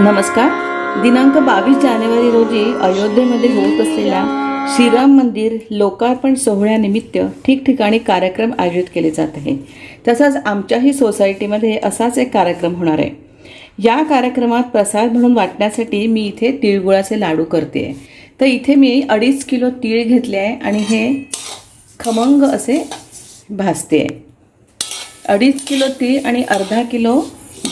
नमस्कार. दिनांक बावीस जानेवारी रोजी अयोध्येमध्ये होत असलेल्या श्रीराम मंदिर लोकार्पण सोहळ्यानिमित्त ठिकठिकाणी कार्यक्रम आयोजित केले जात आहे. तसंच आमच्याही सोसायटीमध्ये असाच एक कार्यक्रम होणार आहे. या कार्यक्रमात प्रसाद म्हणून वाटण्यासाठी मी इथे तिळगुळाचे लाडू करते. आहे तर इथे मी अडीच किलो तीळ घेतले आहे आणि हे खमंग असे भासते आहे. अडीच किलो तीळ आणि अर्धा किलो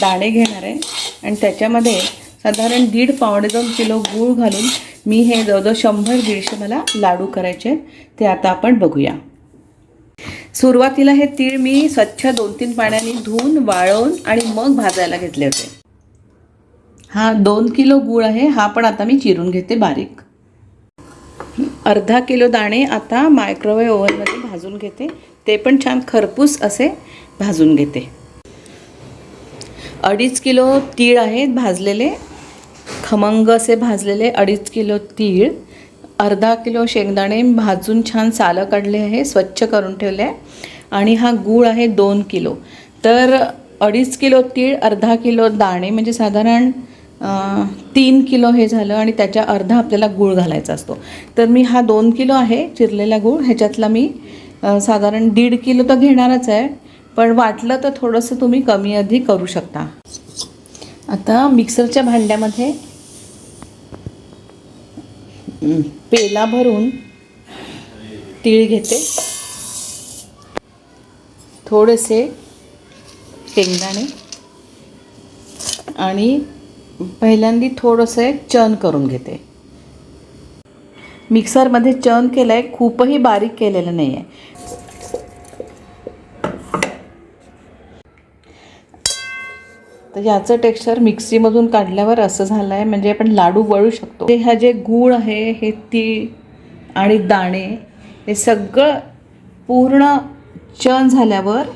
दाणे घेणार आहे. आणि त्याच्यामध्ये साधारण दीड पावणे दोन किलो गूळ घालून मी हे जवळजवळ शंभर दीडशे मला लाडू करायचे ते आता आपण बघूया. सुरुवातीला हे तीळ मी स्वच्छ दोन तीन पाण्याने धुवून वाळवून आणि मग भाजायला घेतले होते. हा दोन किलो गूळ आहे हा पण आता मी चिरून घेते बारीक. अर्धा किलो दाणे आता मायक्रोवेव्ह ओव्हनमध्ये भाजून घेते. ते पण छान खरपूस असे भाजून घेते. अडीच किलो तीळ आहेत भाजलेले. खमंग असे भाजलेले अडीच किलो तीळ. अर्धा किलो शेंगदाणे भाजून छान सालं काढले आहे स्वच्छ करून ठेवले. आहे आणि हा गूळ आहे दोन किलो. तर अडीच किलो तीळ अर्धा किलो दाणे म्हणजे साधारण तीन किलो हे झालं आणि त्याच्या अर्धा आपल्याला गूळ घालायचा असतो. तर मी हा दोन किलो आहे चिरलेला गूळ. ह्याच्यातला मी साधारण दीड किलो तर घेणारच आहे. पण वाटलं तर थोडंसं तुम्ही कमी अधिक करू शकता. आता मिक्सरच्या भांड्यामध्ये पेला भरून तीळ घेते. थोडेसे शेंगदाणे आणि पहिल्यांदी थोडंसं एक करून घेते. मिक्सरमध्ये चर्न केलं आहे खूपही बारीक केलेलं नाही आहे तर याचं टेक्स्चर मिक्सीमधून काढल्यावर असं झालं आहे म्हणजे आपण लाडू वळू शकतो. ते ह्या जे गूळ आहे हे तीळ आणि दाणे हे सगळं पूर्ण चन झाल्यावर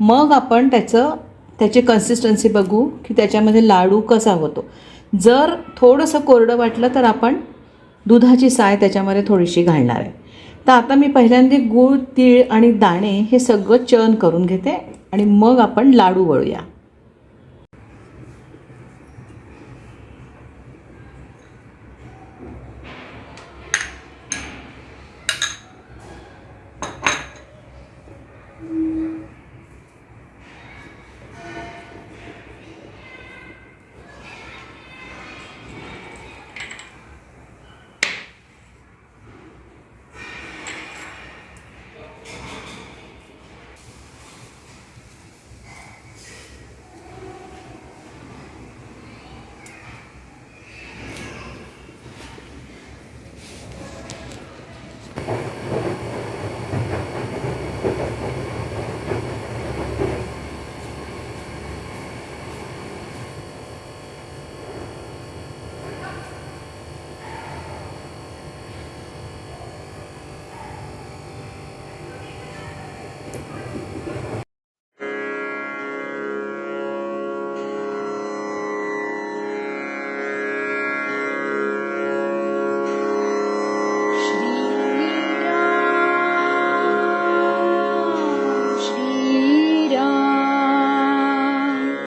मग आपण त्याचं त्याची कन्सिस्टन्सी बघू की त्याच्यामध्ये लाडू कसा होतो. जर थोडंसं कोरडं वाटलं तर आपण दुधाची साय त्याच्यामध्ये थोडीशी घालणार आहे. तर आता मी पहिल्यांदा गूळ तीळ आणि दाणे हे सगळं चन करून घेते आणि मग आपण लाडू वळूया.